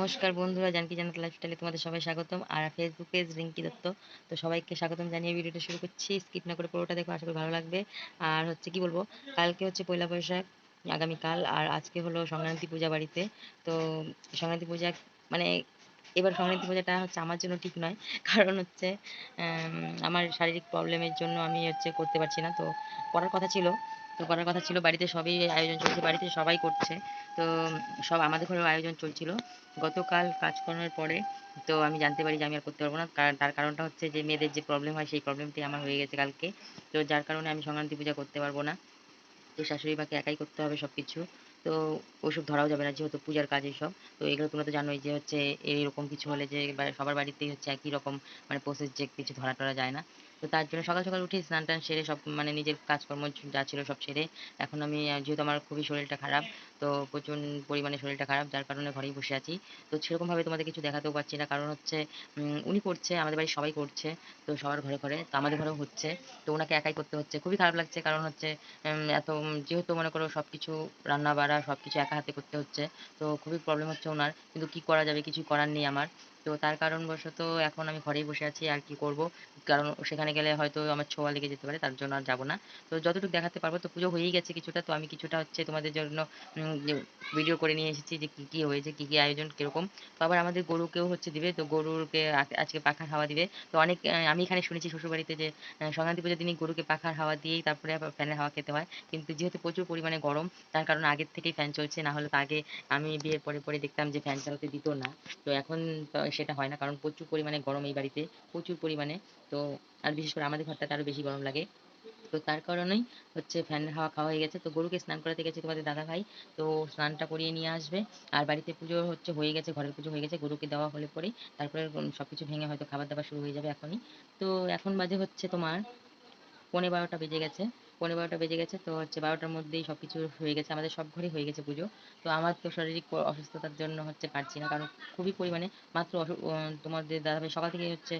নমস্কার বন্ধুরা, জানকি জানাত লাইফস্টাইলে তোমাদের সবাই স্বাগতম। আর ফেসবুক পেজ রিঙ্কি দত্ত, তো সবাইকে স্বাগতম জানিয়ে ভিডিওটা শুরু করছি। স্কিপ না করে পুরোটা দেখো, আশা করি ভালো লাগবে। আর হচ্ছে কি বলব, কালকে হচ্ছে পয়লা বৈশাখ আগামীকাল আর আজকে হলো সংক্রান্তি পূজা বাড়িতে। তো সংক্রান্তি পূজা মানে এবার সংক্রান্তি পূজাটা হচ্ছে আমার জন্য ঠিক নয়, কারণ হচ্ছে আমার শারীরিক প্রবলেমের জন্য আমি হচ্ছে করতে পারছি না। তো করার কথা ছিল তো করার কথা ছিল, বাড়িতে সবই আয়োজন চলছে, বাড়িতে সবাই করছে। তো সব আমাদের ঘরেও আয়োজন চলছিল। গতকাল কাজকর্মের পরে, তো আমি জানতে পারি যে আমি আর করতে পারব না। তার কারণটা হচ্ছে যে মেয়েদের যে প্রবলেম হয়, সেই প্রবলেমটি আমার হয়ে গেছে কালকে। তো যার কারণে আমি সংক্রান্তি পূজা করতে পারব না। তো শাশুড়ি মাকে একাই করতে হবে সব কিছু তো ওসব ধরাও যাবে না, যেহেতু পূজার কাজ এইসব তো এগুলো তোমরা তো জানোই যে হচ্ছে এরকম কিছু হলে যে সবার বাড়িতেই হচ্ছে একই রকম মানে প্রসেস যে কিছু ধরা টরা যায় না। তো তার জন্য সকাল সকাল উঠে স্নান টান সেরে সব মানে নিজের কাজকর্ম যা ছিল সব সেরে এখন আমি যেহেতু আমার খুবই শরীরটা খারাপ, তো প্রচুর পরিমাণে শরীরটা খারাপ, যার কারণে ঘরেই বসে আছি। তো সেরকমভাবে তোমাদের কিছু দেখাতেও পারছি না, কারণ হচ্ছে উনি করছে, আমাদের বাড়ির সবাই করছে, তো সবার ঘরে ঘরে, তো আমাদের ঘরেও হচ্ছে, তো ওনাকে একাই করতে হচ্ছে। খুবই খারাপ লাগছে, কারণ হচ্ছে এত যেহেতু মনে করো সব কিছু রান্না বাড়া সব কিছু একা হাতে করতে হচ্ছে, তো খুবই প্রবলেম হচ্ছে ওনার, কিন্তু কি করা যাবে, কিছুই করার নেই আমার। তো তার কারণবশত এখন আমি ঘরেই বসে আছি, আর কি করব? কারণ সেখানে গেলে হয়তো আমার ছোঁয়া লেগে যেতে পারে, তার জন্য আর যাব না। তো যতটুকু দেখাতে পারব, তো পুজো হয়েই গেছে কিছুটা, তো আমি কিছুটা হচ্ছে তোমাদের জন্য ভিডিও করে নিয়ে এসেছি যে কী কী হয়েছে, কী কী আয়োজন কীরকম। তো আবার আমাদের গরুকেও হচ্ছে দিবে, তো গরুকে আজকে পাখার হাওয়া দিবে। তো অনেক আমি এখানে শুনেছি শ্বশুরবাড়িতে যে সংক্রান্তি পুজোর দিনই গরুকে পাখার হাওয়া দিয়েই তারপরে আবার ফ্যানের হাওয়া খেতে হয়। কিন্তু যেহেতু প্রচুর পরিমাণে গরম, তার কারণে আগের থেকেই ফ্যান চলছে না হলে তো আগে আমি বিয়ের পরে পরে দেখতাম যে ফ্যান চালাতে দিত না। তো এখন সেটা হয় না। কারণ প্রচুর পরিমাণে গরম এই বাড়িতে, প্রচুর পরিমাণে। তো আর বিশেষ করে আমাদের ঘরটাতে আরও বেশি গরম লাগে। তো তার কারণেই হচ্ছে ফ্যানের হাওয়া খাওয়া হয়ে গেছে। তো গরুকে স্নান করাতে গেছে তোমাদের দাদা ভাই তো স্নানটা করিয়ে নিয়ে আসবে। আর বাড়িতে পুজো হচ্ছে হয়ে গেছে, ঘরের পুজো হয়ে গেছে, গরুকে দেওয়া হলে পরেই তারপরে সব কিছু ভেঙে হয়তো খাবার দাবার শুরু হয়ে যাবে এখনই। তো এখন বাজে হচ্ছে তোমার পৌনে বারোটা বেজে গেছে। পৌনে বারোটা বেজে গেছে, তো হচ্ছে বারোটার মধ্যেই সব কিছু হয়ে গেছে, আমাদের সব ঘরেই হয়ে গেছে পুজো। তো আমার তো শারীরিক অসুস্থতার জন্য হচ্ছে পারছি না, কারণ খুবই পরিমাণে মাত্র তোমাদের দাদাভাই সকাল থেকে হচ্ছে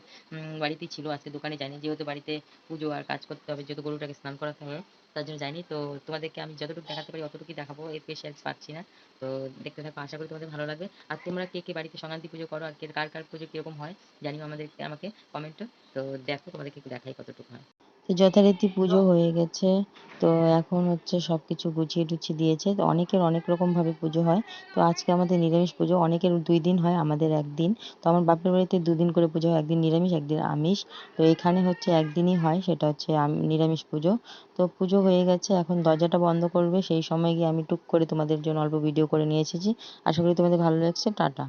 বাড়িতেই ছিল, আজকে দোকানে যায়নি, যেহেতু বাড়িতে পুজো আর কাজ করতে হবে, যেহেতু গরুটাকে স্নান করাতে হবে, তার জন্য যাইনি তো তোমাদেরকে আমি যতটুকু দেখাতে পারি অতটুকুই দেখাবো, এর আর পারছি না। তো দেখতে থাকো, আশা করি তোমাদের ভালো লাগবে। আর তোমরা কে কে বাড়িতে সংক্রান্তি পুজো করো, আর কে কার কার পুজো কীরকম হয়, জানিও আমাদেরকে, আমাকে কমেন্টে তো দেখো, তোমাদেরকে দেখাই কতটুকু হয়। তো যথারীতি পুজো হয়ে গেছে। তো এখন হচ্ছে সব কিছু গুছিয়ে টুছিয়ে দিয়েছে। তো অনেকের অনেক রকমভাবে পুজো হয়। তো আজকে আমাদের নিরামিষ পুজো। অনেকের দুই দিন হয়, আমাদের একদিন। তো আমার বাপের বাড়িতে দুদিন করে পুজো হয়। একদিন নিরামিষ, একদিন আমিষ। তো এখানে হচ্ছে একদিনই হয়, সেটা হচ্ছে নিরামিষ পুজো। তো পুজো হয়ে গেছে। এখন দরজাটা বন্ধ করবে। সেই সময় গিয়ে আমি টুক করে তোমাদের জন্য অল্প ভিডিও করে নিয়ে এসেছি। আশা করি তোমাদের ভালো লাগছে। টাটা।